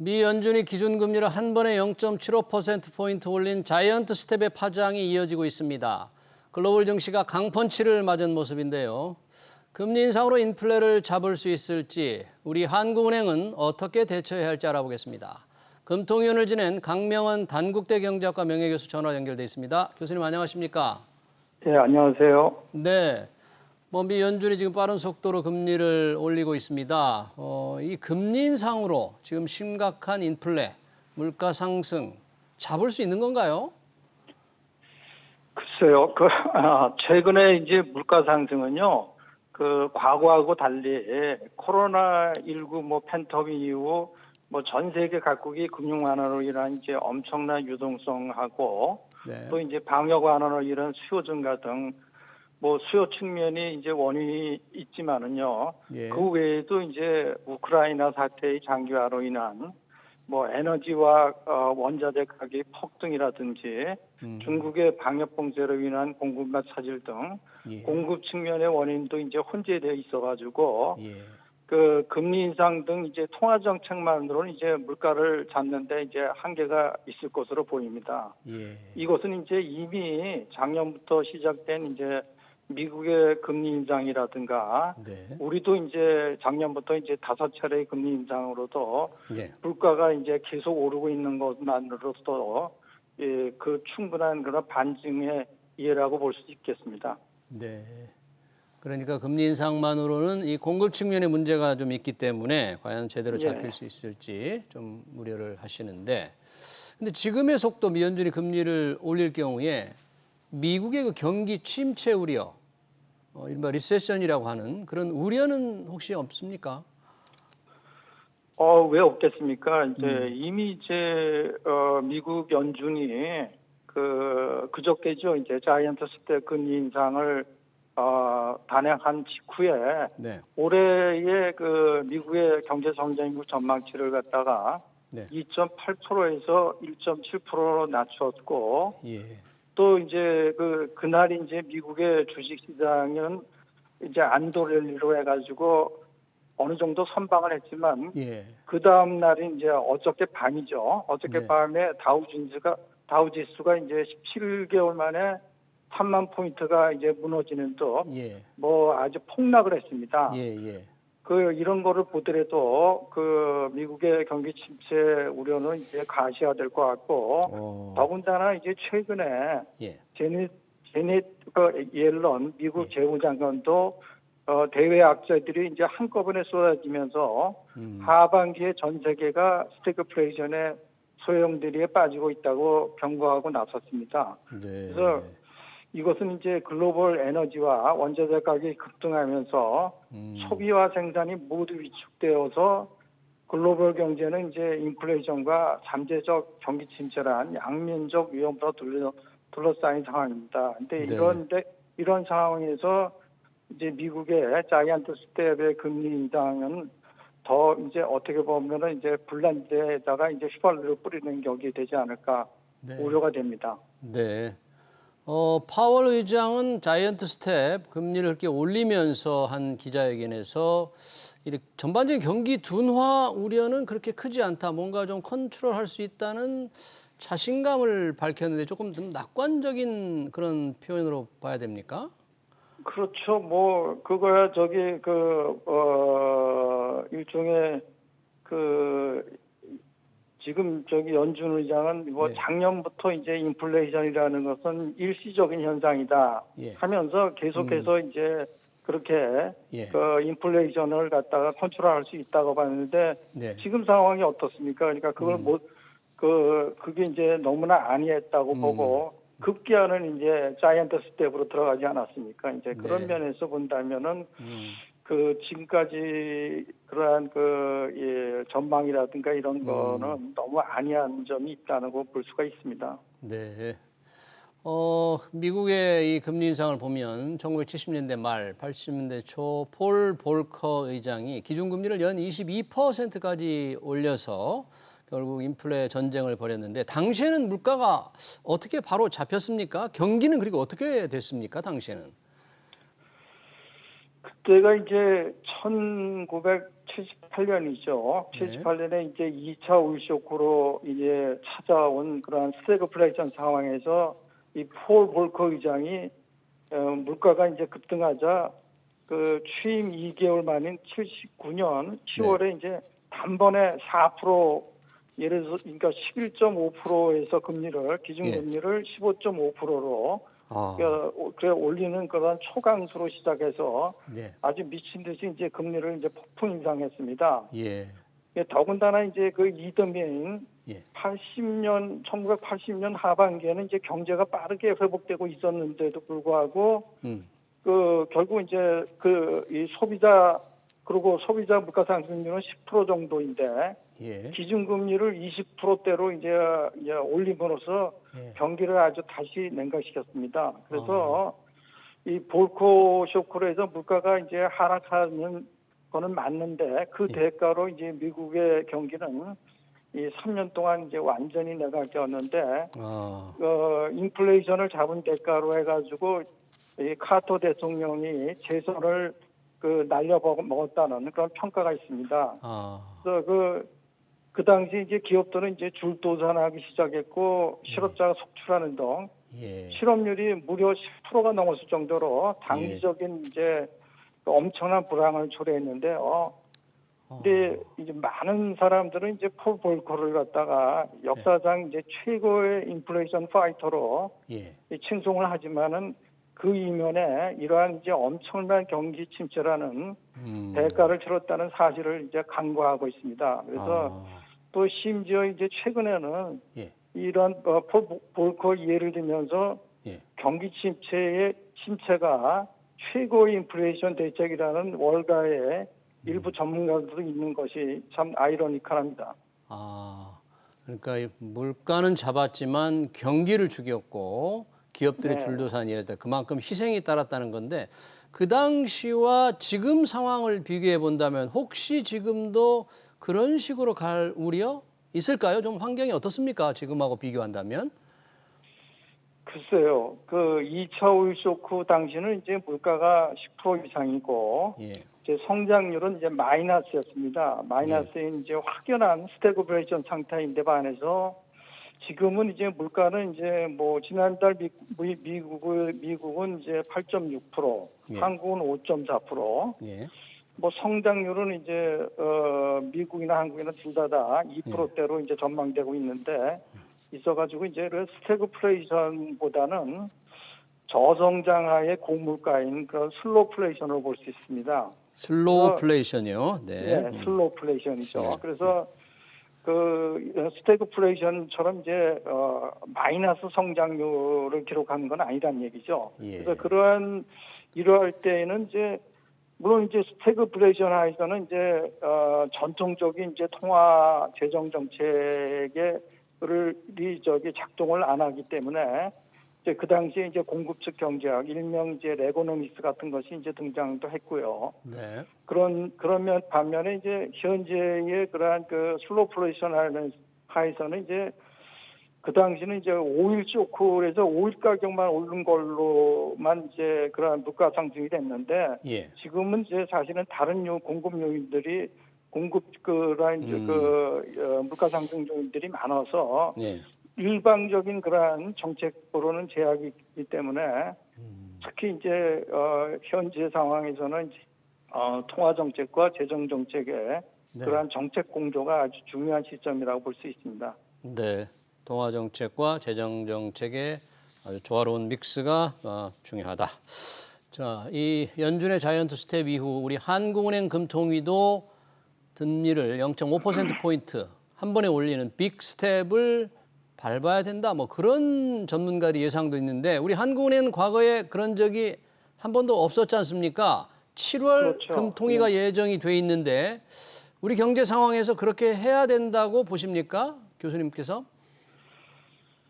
미 연준이 기준금리를 한 번에 0.75%포인트 올린 자이언트 스텝의 파장이 이어지고 있습니다. 글로벌 증시가 강펀치를 맞은 모습인데요. 금리 인상으로 인플레를 잡을 수 있을지 우리 한국은행은 어떻게 대처해야 할지 알아보겠습니다. 금통위원을 지낸 강명원 단국대 경제학과 명예교수 전화 연결돼 있습니다. 교수님 안녕하십니까? 예, 안녕하세요. 네. 뭐 미 연준이 지금 빠른 속도로 금리를 올리고 있습니다. 어, 이 금리 인상으로 지금 심각한 인플레, 물가 상승 잡을 수 있는 건가요? 글쎄요, 그, 아, 최근에 이제 물가 상승은요, 그, 과거하고 달리 코로나 19 뭐 팬텀 이후 뭐 전 세계 각국이 금융 완화로 인한 이제 엄청난 유동성하고 네. 또 이제 방역 완화로 인한 수요 증가 등 뭐 수요 측면이 이제 원인이 있지만은요, 예. 그 외에도 이제 우크라이나 사태의 장기화로 인한 뭐 에너지와 어, 원자재 가격 폭등이라든지 음, 중국의 방역 봉쇄로 인한 공급만 차질 등 예. 공급 측면의 원인도 이제 혼재되어 있어가지고 예. 그 금리 인상 등 이제 통화 정책만으로는 이제 물가를 잡는데 이제 한계가 있을 것으로 보입니다. 예. 이것은 이제 이미 작년부터 시작된 이제 미국의 금리 인상이라든가 네. 우리도 이제 작년부터 이제 다섯 차례의 금리 인상으로도 예. 물가가 이제 계속 오르고 있는 것만으로도 예, 그 충분한 그런 반증의 이해라고 볼 수 있겠습니다. 네. 그러니까 금리 인상만으로는 이 공급 측면의 문제가 좀 있기 때문에 과연 제대로 잡힐 예. 수 있을지 좀 우려를 하시는데 근데 지금의 속도 미 연준이 금리를 올릴 경우에 미국의 그 경기 침체 우려 어, 이른바 리세션이라고 하는 그런 우려는 혹시 없습니까? 어, 왜 없겠습니까? 이제 음. 이미 이제 어, 미국 연준이 그 그저께죠. 이제 자이언트 스텝 금리 인상을 어, 단행한 직후에 네. 올해의 그 미국의 경제 성장률 전망치를 갖다가 네. 2.8%에서 1.7%로 낮췄고 예. 또 이제 그 그날이 이제 미국의 주식 시장은 이제 안도렐리로 해가지고 어느 정도 선방을 했지만 예. 그 다음 날이 이제 어저께 밤이죠. 어저께 네. 밤에 다우 지수가 다우 지수가 이제 17개월 만에 3만 포인트가 이제 무너지는 또 예. 뭐 아주 폭락을 했습니다. 예. 예. 그 이런 거를 보더라도 그 미국의 경기 침체 우려는 이제 가시화될 것 같고 어. 더군다나 이제 최근에 예. 제넷 제넷 그 옐런 미국 예. 재무장관도 어, 대외학자들이 이제 한꺼번에 쏟아지면서 음. 하반기에 전 세계가 스태그플레이션의 소용돌이에 빠지고 있다고 경고하고 나섰습니다. 네. 그래서 이것은 이제 글로벌 에너지와 원자재 가격이 급등하면서 음. 소비와 생산이 모두 위축되어서 글로벌 경제는 이제 인플레이션과 잠재적 경기 침체란 양면적 위험으로 둘러, 둘러싸인 상황입니다. 근데 네. 이런데 이런 상황에서 이제 미국의 자이언트 스텝의 금리 인상은 더 이제 어떻게 보면은 이제 불난데다가 이제 휘발유를 뿌리는 격이 되지 않을까 네. 우려가 됩니다. 네. 어, 파월 의장은 자이언트 스텝 금리를 그렇게 올리면서 한 기자회견에서 전반적인 경기 둔화 우려는 그렇게 크지 않다. 뭔가 좀 컨트롤할 수 있다는 자신감을 밝혔는데 조금 좀 낙관적인 그런 표현으로 봐야 됩니까? 그렇죠. 뭐 그거야 저기 그 어 일종의 그 지금 저기 연준 의장은 뭐 네. 작년부터 이제 인플레이션이라는 것은 일시적인 현상이다 예. 하면서 계속해서 이제 그렇게 예. 그 인플레이션을 갖다가 컨트롤할 수 있다고 봤는데 네. 지금 상황이 어떻습니까? 그러니까 그걸 음. 못, 그, 그게 이제 너무나 아니했다고 음. 보고, 급기야는 이제 자이언트 스텝으로 들어가지 않았습니까? 이제 그런 네. 면에서 본다면은, 음. 그, 지금까지 그러한 그, 예, 전망이라든가 이런 음. 거는 너무 아니한 점이 있다는 거 볼 수가 있습니다. 네. 어, 미국의 이 금리 인상을 보면 1970년대 말, 80년대 초 폴 볼커 의장이 기준금리를 연 22%까지 올려서 결국 인플레 전쟁을 벌였는데 당시에는 물가가 어떻게 바로 잡혔습니까? 경기는 그리고 어떻게 됐습니까? 당시에는? 그때가 이제 78년이죠. 네. 78년에 이제 2차 오일 쇼크로 이제 찾아온 그러한 스태그플레이션 상황에서 이 폴 볼커 의장이 어, 물가가 이제 급등하자 그 취임 2개월 만인 79년 10월에 이제 단번에 4% 예를 들어서 그러니까 11.5%에서 금리를 기준 예. 금리를 15.5%로 아, 그래 올리는 그런 초강수로 시작해서 네. 아주 미친 듯이 이제 금리를 이제 폭풍 인상했습니다. 예. 예, 더군다나 이제 그 이듬해인 예. 80년 1980년 하반기에는 이제 경제가 빠르게 회복되고 있었는데도 불구하고 음. 그 결국 이제 그 이 소비자 그리고 소비자 물가 상승률은 10% 정도인데 예. 기준금리를 20%대로 이제, 이제 올림으로써 예. 경기를 아주 다시 냉각시켰습니다. 그래서 이 볼코 쇼크로 해서 물가가 이제 하락하는 거는 맞는데 그 예. 대가로 이제 미국의 경기는 이 3년 동안 이제 완전히 내각되었는데 아, 어, 인플레이션을 잡은 대가로 해가지고 이 카토 대통령이 재선을 그 날려 먹었다는 그런 평가가 있습니다. 아, 그래서 그, 그 당시 이제 기업들은 이제 줄도산하기 시작했고 실업자가 속출하는 등 예. 실업률이 무려 10%가 넘었을 정도로 단기적인 이제 그 엄청난 불황을 초래했는데요. 근데 이제 많은 사람들은 이제 폴 볼커를 갖다가 역사상 이제 최고의 인플레이션 파이터로 예. 이 칭송을 하지만은 그 이면에 이러한 이제 엄청난 경기 침체라는 음. 대가를 치렀다는 사실을 이제 간과하고 있습니다. 그래서 아, 또 심지어 이제 최근에는 예. 이런 어, 폴 볼커 예를 들면서 예. 경기 침체의 침체가 최고의 인플레이션 대책이라는 월가의 일부 전문가들도 있는 것이 참 아이러니컬합니다. 아, 그러니까 이 물가는 잡았지만 경기를 죽였고 기업들의 네. 줄도산이었다 그만큼 희생이 따랐다는 건데 그 당시와 지금 상황을 비교해 본다면 혹시 지금도 그런 식으로 갈 우려 있을까요? 좀 환경이 어떻습니까? 지금하고 비교한다면? 글쎄요, 그 2차 오일 쇼크 당시는 이제 물가가 10% 이상이고 예. 이제 성장률은 이제 마이너스였습니다. 마이너스인 이제 확연한 스태그플레이션 상태인데 반해서 지금은 이제 물가는 이제 뭐 지난달 미, 미, 미국은 미국은 이제 8.6%, 예. 한국은 5.4%, 예. 뭐 성장률은 이제 어 미국이나 한국이나 둘 다 다 2%대로 이제 전망되고 있는데 있어가지고 이제 그 스태그플레이션보다는 저성장하의 고물가인 그런 슬로플레이션을 볼수 있습니다. 슬로우 어, 플레이션이요. 네. 예, 음. 슬로플레이션이죠. 네. 그래서 그 스태그플레이션처럼 이제 어 마이너스 성장률을 기록하는 건 아니란 얘기죠. 예. 그래서 그러한 이러할 때에는 이제 물론 이제 스태그플레이션 하에서는 이제 어 전통적인 이제 통화 재정 정책의 를 저기 작동을 안 하기 때문에 이제 그 당시에 이제 공급 측 경제학 일명 이제 레고노미스 같은 것이 이제 등장도 했고요. 네. 그런 그러면 반면에 이제 현재의 그러한 그 슬로플레이션 하는 하에서는 이제 그 당시는 이제 오일 쇼크에서 오일 가격만 오른 걸로만 이제 그러한 물가 상승이 됐는데 예. 지금은 이제 사실은 다른 요 공급 요인들이 공급 그러한 이제 음. 그 어, 물가 상승 요인들이 많아서 예. 일방적인 그러한 정책으로는 제약이 있기 때문에 음. 특히 이제 어, 현재 상황에서는 어, 통화 정책과 재정 정책의 네. 그러한 정책 공조가 아주 중요한 시점이라고 볼 수 있습니다. 네, 통화 정책과 재정 정책의 아주 조화로운 믹스가 어, 중요하다. 자, 이 연준의 자이언트 스텝 이후 우리 한국은행 금통위도 금리를 0.5% 포인트 한 번에 올리는 빅 스텝을 밟아야 된다. 뭐 그런 전문가들이 예상도 있는데 우리 한국은행은 과거에 그런 적이 한 번도 없었지 않습니까? 7월 그렇죠. 금통위가 예정이 돼 있는데 우리 경제 상황에서 그렇게 해야 된다고 보십니까? 교수님께서?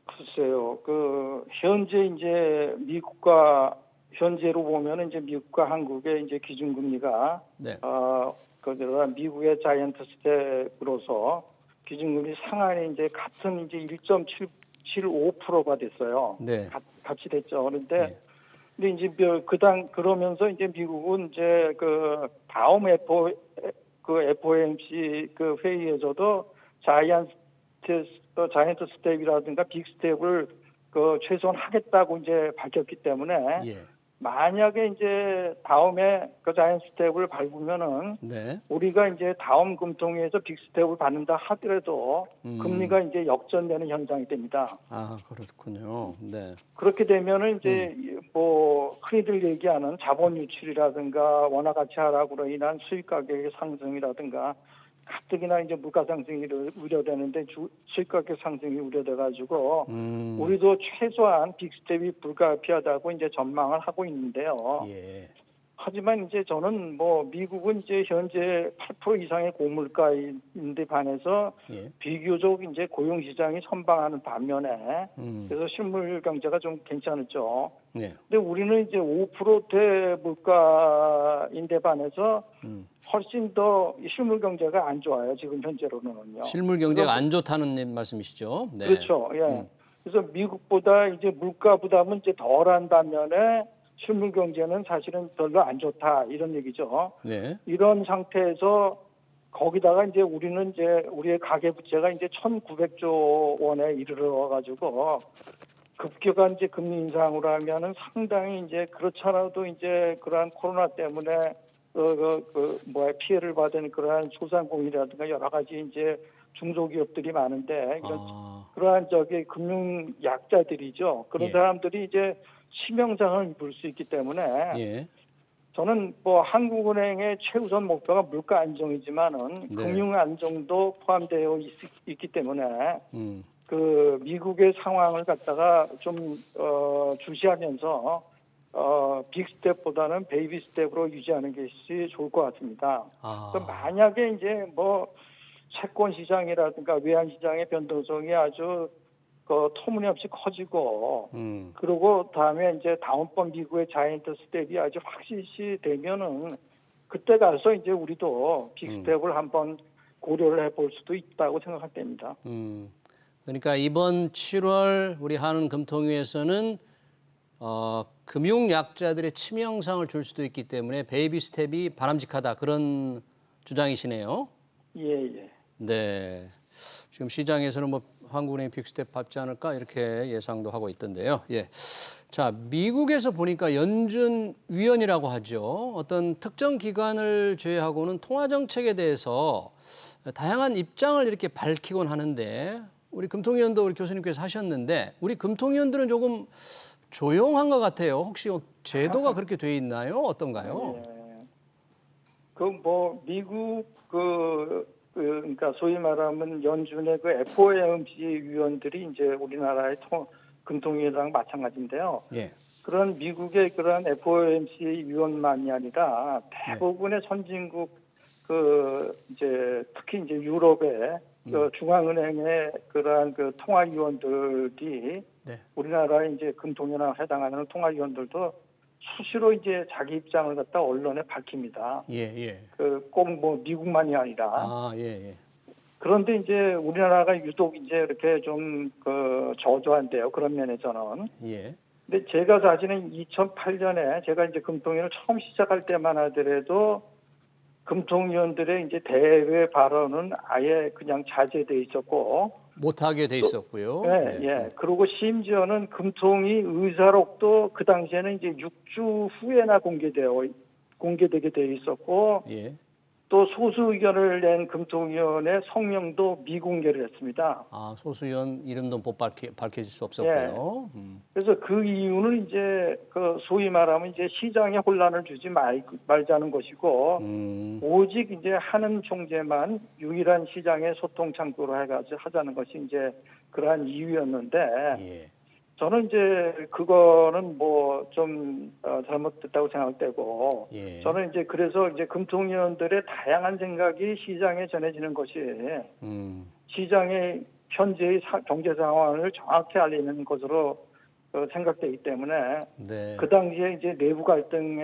글쎄요, 그 현재 이제 미국과 현재로 보면은 이제 미국과 한국의 이제 기준금리가 네. 어, 그러나 미국의 자이언트 스텝으로서 기준금리 상한이 이제 같은 이제 1.75%가 됐어요. 네. 가- 같이 됐죠. 그런데 네. 근데 이제 그당 그러면서 이제 미국은 이제 그 다음 FO, 그 FOMC 그 회의에서도 자이언트 어, 자이언트 스텝이라든가 빅 스텝을 그 최소한 하겠다고 이제 밝혔기 때문에 예. 만약에 이제 다음에 그 자이언트 스텝을 밟으면은 네. 우리가 이제 다음 금통위에서 빅 스텝을 받는다 하더라도 음. 금리가 이제 역전되는 현상이 됩니다. 아, 그렇군요. 네. 그렇게 되면은 이제 음. 뭐 흔히들 얘기하는 자본 유출이라든가 원화 가치 하락으로 인한 수익 가격의 상승이라든가 가뜩이나 이제 물가 상승이 우려되는데 주, 수익 가격 상승이 우려돼 가지고 음. 우리도 최소한 빅스텝이 불가피하다고 이제 전망을 하고 있는데요. 예. 하지만 이제 저는 뭐 미국은 이제 현재 8% 이상의 고물가인데 반해서 예. 비교적 이제 고용 시장이 선방하는 반면에 음. 그래서 실물 경제가 좀 괜찮았죠. 예. 근데 우리는 이제 5%대 물가인데 반해서 음. 훨씬 더 실물 경제가 안 좋아요. 지금 현재로는요. 실물 경제가 안 좋다는 말씀이시죠? 네. 그렇죠. 예. 음. 그래서 미국보다 이제 물가 부담은 이제 덜한 반면에 실물 경제는 사실은 별로 안 좋다 이런 얘기죠. 네. 이런 상태에서 거기다가 이제 우리는 이제 우리의 가계 부채가 이제 1,900조 원에 이르러 가지고 급격한 이제 금리 인상으로 하면은 상당히 이제 그렇잖아도 이제 그러한 코로나 때문에 그, 그, 그 뭐야 피해를 받은 그러한 소상공인이라든가 여러 가지 이제 중소기업들이 많은데 이런 아, 그러한 저기 금융 약자들이죠. 그런 예. 사람들이 이제 치명상을 입을 수 있기 때문에 예. 저는 뭐 한국은행의 최우선 목표가 물가 안정이지만은 네. 금융 안정도 포함되어 있, 기 때문에 음. 그 미국의 상황을 갖다가 좀 어, 주시하면서 어, 빅 스텝보다는 베이비 스텝으로 유지하는 것이 좋을 것 같습니다. 아. 그 만약에 이제 뭐 채권 시장이라든가 외환 시장의 변동성이 아주 그 터무니없이 커지고 음. 그리고 다음에 이제 다음번 미국의 자이언트 스텝이 아주 확실시 되면은 그때 가서 이제 우리도 빅 음. 스텝을 한번 고려를 해볼 수도 있다고 생각할 때입니다. 음. 그러니까 이번 7월 우리 한은 금통위에서는 어, 금융 약자들의 치명상을 줄 수도 있기 때문에 베이비 스텝이 바람직하다 그런 주장이시네요. 예, 예. 네. 지금 시장에서는 뭐 한국은행 빅스텝 밟지 않을까 이렇게 예상도 하고 있던데요. 예. 자, 미국에서 보니까 연준 위원이라고 하죠. 어떤 특정 기관을 제외하고는 통화 정책에 대해서 다양한 입장을 이렇게 밝히곤 하는데 우리 금통위원도 우리 교수님께서 하셨는데 우리 금통위원들은 조금 조용한 것 같아요. 혹시 제도가 그렇게 돼 있나요? 어떤가요? 예. 그뭐 미국 그, 그 그러니까 소위 말하면 연준의 그 FOMC 위원들이 이제 우리나라의 통, 금통위원장 마찬가지인데요. 예. 그런 미국의 그런 FOMC 위원만이 아니라 대부분의 선진국 그 이제 특히 이제 유럽의 그 중앙은행의 그러한 그 통화위원들이 네. 우리나라의 이제 금통위원회 해당하는 통화위원들도 수시로 이제 자기 입장을 갖다 언론에 밝힙니다. 예, 예. 그꼭 뭐 미국만이 아니라 아, 예, 예. 그런데 이제 우리나라가 유독 이제 이렇게 좀 그 저조한데요. 그런 면에서는. 예. 근데 제가 사실은 2008년에 제가 이제 금통위를 처음 시작할 때만 하더라도 금통위원들의 이제 대외 발언은 아예 그냥 자제돼 있었고, 못하게 돼 있었고요. 예, 네. 예. 그리고 심지어는 금통위 의사록도 그 당시에는 이제 6주 후에나 공개되어 공개되게 돼 있었고, 예. 또 소수 의견을 낸 금통위원회 성명도 미공개를 했습니다. 아 소수연 이름도 못 밝히, 밝혀질 수 없었고요. 음. 그래서 그 이유는 이제 그 소위 말하면 이제 시장에 혼란을 주지 말, 말자는 것이고 음. 오직 이제 하는 총재만 유일한 시장의 소통 창구로 해가지고 하자는 것이 이제 그러한 이유였는데 예. 저는 이제 그거는 뭐좀 어, 잘못됐다고 생각되고 예. 저는 이제 그래서 이제 금통위원들의 다양한 생각이 시장에 전해지는 것이 음. 시장의 현재의 사- 경제 상황을 정확히 알리는 것으로 어, 생각되기 때문에 네. 그 당시에 이제 내부 갈등에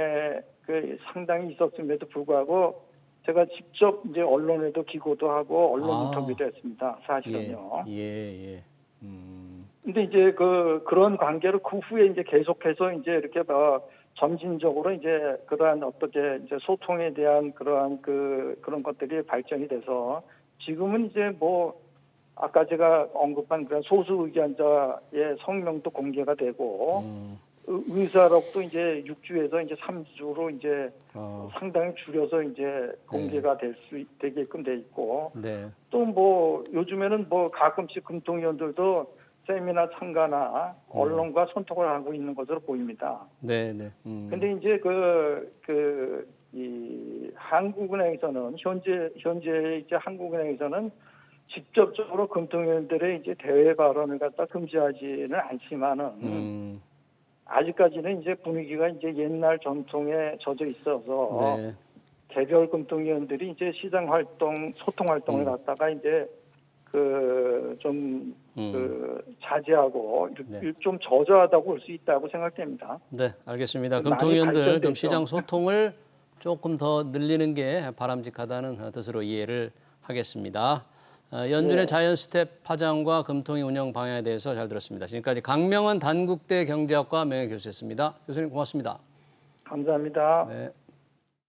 그 상당히 있었음에도 불구하고 제가 직접 이제 언론에도 기고도 하고 언론 아. 인터뷰도 했습니다. 예. 사실은요. 예. 예. 음. 근데 이제 그 그런 관계를 그 후에 이제 계속해서 이제 이렇게 뭐 점진적으로 이제 그러한 어떻게 이제 소통에 대한 그러한 그 그런 것들이 발전이 돼서 지금은 이제 뭐 아까 제가 언급한 그런 소수 의견자의 성명도 공개가 되고 음, 의- 의사록도 이제 6주에서 이제 3주로 이제 어, 상당히 줄여서 이제 공개가 될 수 되게끔 돼 있고 네. 또뭐 요즘에는 뭐 가끔씩 금통위원들도 세미나 참가나 언론과 소통을 하고 있는 것으로 보입니다. 네, 네. 음, 근데 이제 그, 그, 이, 한국은행에서는, 현재, 현재 이제 한국은행에서는 직접적으로 금통위원들의 이제 대외 발언을 갖다 금지하지는 않지만은, 음, 아직까지는 이제 분위기가 이제 옛날 전통에 젖어 있어서, 네. 개별 금통위원들이 이제 시장 활동, 소통 활동을 갖다가 이제 그, 좀, 음. 그, 자제하고, 네. 일- 좀 저조하다고 볼 수 있다고 생각됩니다. 네, 알겠습니다. 많이 금통위원들 좀. 시장 소통을 조금 더 늘리는 게 바람직하다는 뜻으로 이해를 하겠습니다. 어, 연준의 네. 자이언 스텝 파장과 금통위 운영 방향에 대해서 잘 들었습니다. 지금까지 강명은 단국대 경제학과 명예 교수였습니다. 교수님 고맙습니다. 감사합니다. 네.